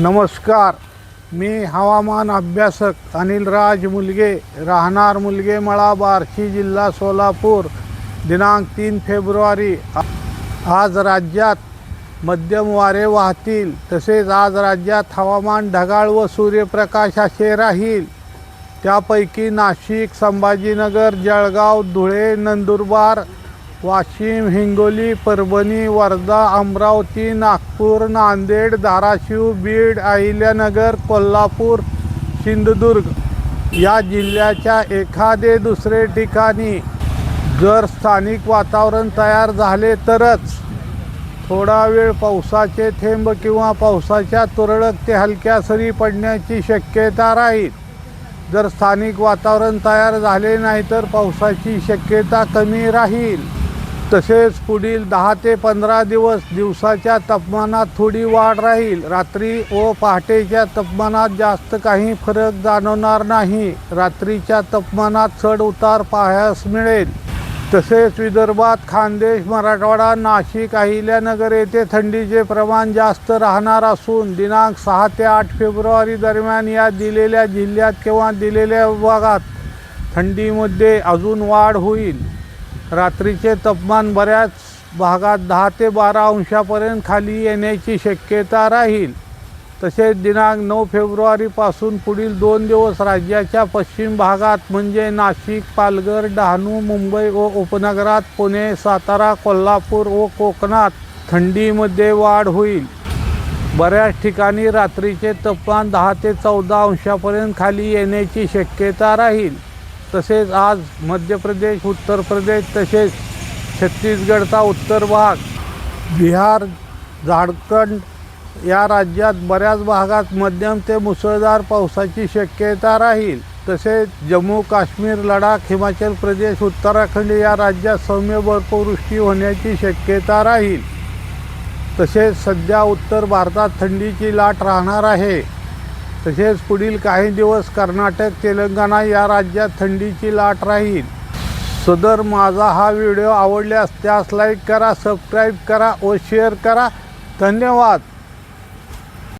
नमस्कार. मी हवामान अभ्यासक अनिल राज मुलगे. राहणार मुलगे मळा बार्शी जिल्हा सोलापूर. दिनांक तीन फेब्रुवारी. आज राज्यात मध्यम वारे वाहतील. तसेच आज राज्यात हवामान ढगाळ व सूर्यप्रकाश असे राहील. त्यापैकी नाशिक संभाजीनगर जळगाव धुळे नंदुरबार वाशिम हिंगोली परभणी वर्धा अमरावती नागपूर नांदेड धाराशिव बीड अहिल्यानगर कोल्हापूर सिंधुदुर्ग या जिल्ह्याच्या एखादे दुसरे ठिकाणी जर स्थानिक वातावरण तयार झाले तरच थोडा वेळ पावसाचे थेंब किंवा पावसाच्या तुरळक ते हलक्या सरी पडण्याची शक्यता राहील. जर स्थानिक वातावरण तयार झाले नाही तर पावसाची शक्यता कमी राहील. तसेच पुढील दहा ते पंधरा दिवस दिवसाच्या तापमानात थोडी वाढ राहील. रात्री व पहाटेच्या तापमानात जास्त काही फरक जाणवणार नाही. रात्रीच्या तापमानात चढ उतार पाहायस मिळेल. तसेच विदर्भात खानदेश मराठवाडा नाशिक अहिल्यानगर येथे थंडीचे प्रमाण जास्त राहणार असून दिनांक सहा ते आठ फेब्रुवारी दरम्यान या दिलेल्या जिल्ह्यात किंवा दिलेल्या विभागात थंडीमध्ये अजून वाढ होईल. रात्रीचे तापमान बऱ्याच भागात दहा ते बारा अंशापर्यंत खाली येण्याची शक्यता राहील. तसेच दिनांक नऊ फेब्रुवारीपासून पुढील दोन दिवस राज्याच्या पश्चिम भागात म्हणजे नाशिक पालघर डहाणू मुंबई व उपनगरात पुणे सातारा कोल्हापूर व कोकणात थंडीमध्ये वाढ होईल. बऱ्याच ठिकाणी रात्रीचे तापमान दहा ते चौदा अंशापर्यंत खाली येण्याची शक्यता राहील. तसेच आज मध्य प्रदेश उत्तर प्रदेश तसेच छत्तीसगडचा उत्तर भाग बिहार झारखंड या राज्यात बऱ्याच भागात मध्यम ते मुसळधार पावसाची शक्यता राहील. तसेच जम्मू काश्मीर लडाख हिमाचल प्रदेश उत्तराखंड या राज्यात सौम्य बर्फवृष्टी होण्याची शक्यता राहील. तसेच सध्या उत्तर भारतात थंडीची लाट राहणार आहे. तसेच पुढील काही दिवस कर्नाटक तेलंगणा या राज्यात थंडीची लाट राहील. सदर माझा हा व्हिडिओ आवडल्यास त्यास लाईक करा सबस्क्राईब करा व शेअर करा. धन्यवाद.